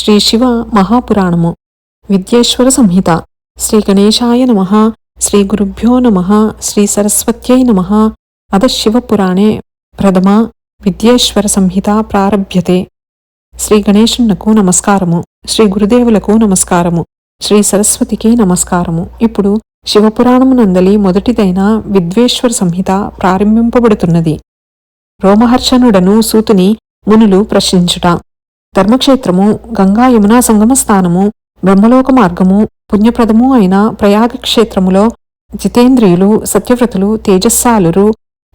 శ్రీ శివ మహాపురాణము. విద్యేశ్వర సంహిత. శ్రీ గణేశాయ నమ. శ్రీ గురుభ్యో నమ. శ్రీ సరస్వత్యై నమ. అద శివపురాణే ప్రథమ విద్యేశ్వర సంహిత ప్రారభ్యతే. శ్రీ గణేశునకు నమస్కారము. శ్రీ గురుదేవులకు నమస్కారము. శ్రీ సరస్వతికి నమస్కారము. ఇప్పుడు శివపురాణమునందలి మొదటిదైన విద్వేశ్వర సంహిత ప్రారంభింపబడుతున్నది. రోమహర్షణుడను సూతుని మునులు ప్రశ్నించుట. ధర్మక్షేత్రము గంగా యమునా సంగమ స్థానము బ్రహ్మలోక మార్గము పుణ్యప్రదము అయిన ప్రయాగ క్షేత్రములో జితేంద్రియులు సత్యవ్రతులు తేజస్సాలురు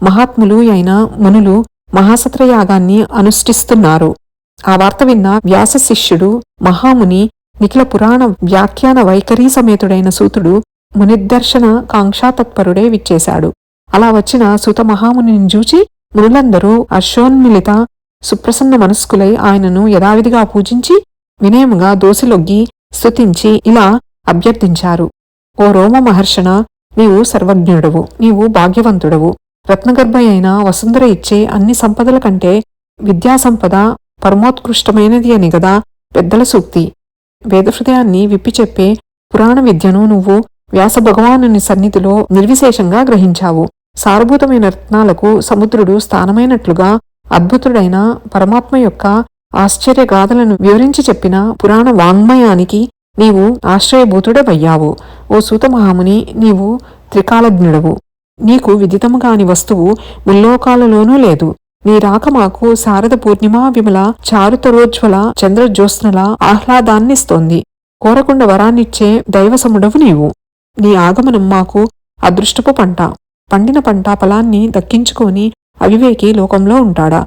మహాత్ములు అయిన మునులు మహాసత్రయాగాన్ని అనుష్ఠిస్తున్నారు. ఆ వార్త విన్న వ్యాస శిష్యుడు మహాముని నిఖిల పురాణ వ్యాఖ్యాన వైఖరీ సమేతుడైన సూతుడు మునిదర్శన కాంక్షాతత్పరుడే విచ్చేశాడు. అలా వచ్చిన సూత మహామునిని చూచి మునులందరూ అశ్వోన్మిలిత సుప్రసన్న మనస్కులై ఆయనను యథావిధిగా పూజించి వినయముగా దోసిలొగ్గి స్తుతించి ఇలా అభ్యర్థించారు. ఓ రోమ మహర్షణ నీవు సర్వజ్ఞుడవు నీవు భాగ్యవంతుడవు. రత్నగర్భ అయిన వసుంధర ఇచ్చే అన్ని సంపదల కంటే విద్యా సంపద పరమోత్కృష్టమైనది అని గదా పెద్దల సూక్తి. వేదహృదయాన్ని విప్పి చెప్పే పురాణ విద్యను నువ్వు వ్యాస భగవానుని సన్నిధిలో నిర్విశేషంగా గ్రహించావు. సారభూతమైన రత్నాలకు సముద్రుడు స్థానమైనట్లుగా అద్భుతుడైన పరమాత్మ యొక్క ఆశ్చర్యగాథలను వివరించి చెప్పిన పురాణ వాంగ్మయానికి నీవు ఆశ్రయభూతుడవయ్యావు. ఓ సూతమహాముని నీవు త్రికాలజ్ఞుడవు. నీకు విదితము కాని వస్తువు ముల్లోకాలలోనూ లేదు. నీ రాక మాకు శారద పూర్ణిమ విమల చారుతరోజ్వల చంద్రజ్యోత్స్నల ఆహ్లాదాన్నిస్తోంది. కోరకుండ వరాన్నిచ్చే దైవసముడవు నీవు. నీ ఆగమనం మాకు అదృష్టపు పంట. పండిన పంట ఫలాన్ని దక్కించుకొని అవివేకి లోకంలో ఉంటాడా?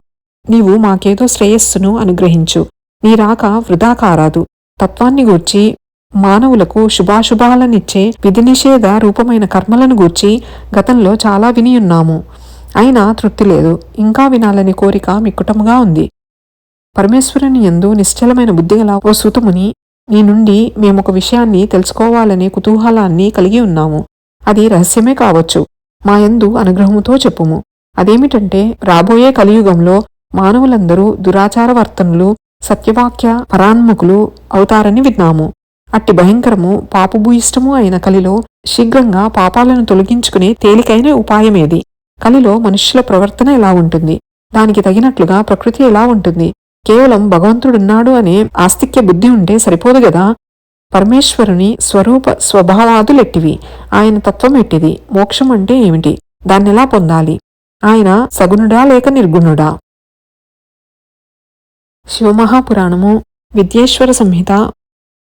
నీవు మాకేదో శ్రేయస్సును అనుగ్రహించు. నీ రాక వృధా కారాదు. తత్వాన్ని గూర్చి మానవులకు శుభాశుభాలనిచ్చే విధి నిషేధ రూపమైన కర్మలను గూర్చి గతంలో చాలా వినియున్నాము అయినా తృప్తి లేదు. ఇంకా వినాలని కోరిక మిక్కుటముగా ఉంది. పరమేశ్వరుని యందు నిశ్చలమైన బుద్ధిగల ఓ సుతముని నీ నుండి మేమొక విషయాన్ని తెలుసుకోవాలనే కుతూహలాన్ని కలిగి ఉన్నాము. అది రహస్యమే కావచ్చు. మా యందు అనుగ్రహముతో చెప్పుము. అదేమిటంటే రాబోయే కలియుగంలో మానవులందరూ దురాచారవర్తనులు సత్యవాక్య పరాన్ముఖులు అవుతారని విన్నాము. అట్టి భయంకరము పాపభూయిష్టము అయిన కలిలో శీఘ్రంగా పాపాలను తొలగించుకునే తేలికైన ఉపాయమేది. కలిలో మనుష్యుల ప్రవర్తన ఎలా ఉంటుంది? దానికి తగినట్లుగా ప్రకృతి ఎలా ఉంటుంది? కేవలం భగవంతుడున్నాడు అనే ఆస్తిక్య బుద్ధి ఉంటే సరిపోదు గదా? పరమేశ్వరుని స్వరూప స్వభావాదులెట్టివి? ఆయన తత్వం ఎట్టిది మోక్షం అంటే ఏమిటి? దాన్నెలా పొందాలి? ఆయన సగుణుడా లేక నిర్గుణుడా? శివమహాపురాణము విద్యేశ్వర సంహిత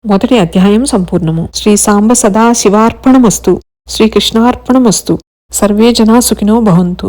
మొదటి అధ్యాయం సంపూర్ణము. శ్రీ సాంబ సదా శివార్పణమస్తు శ్రీకృష్ణార్పణమస్తు సర్వే జనా సుఖినో భవంతు.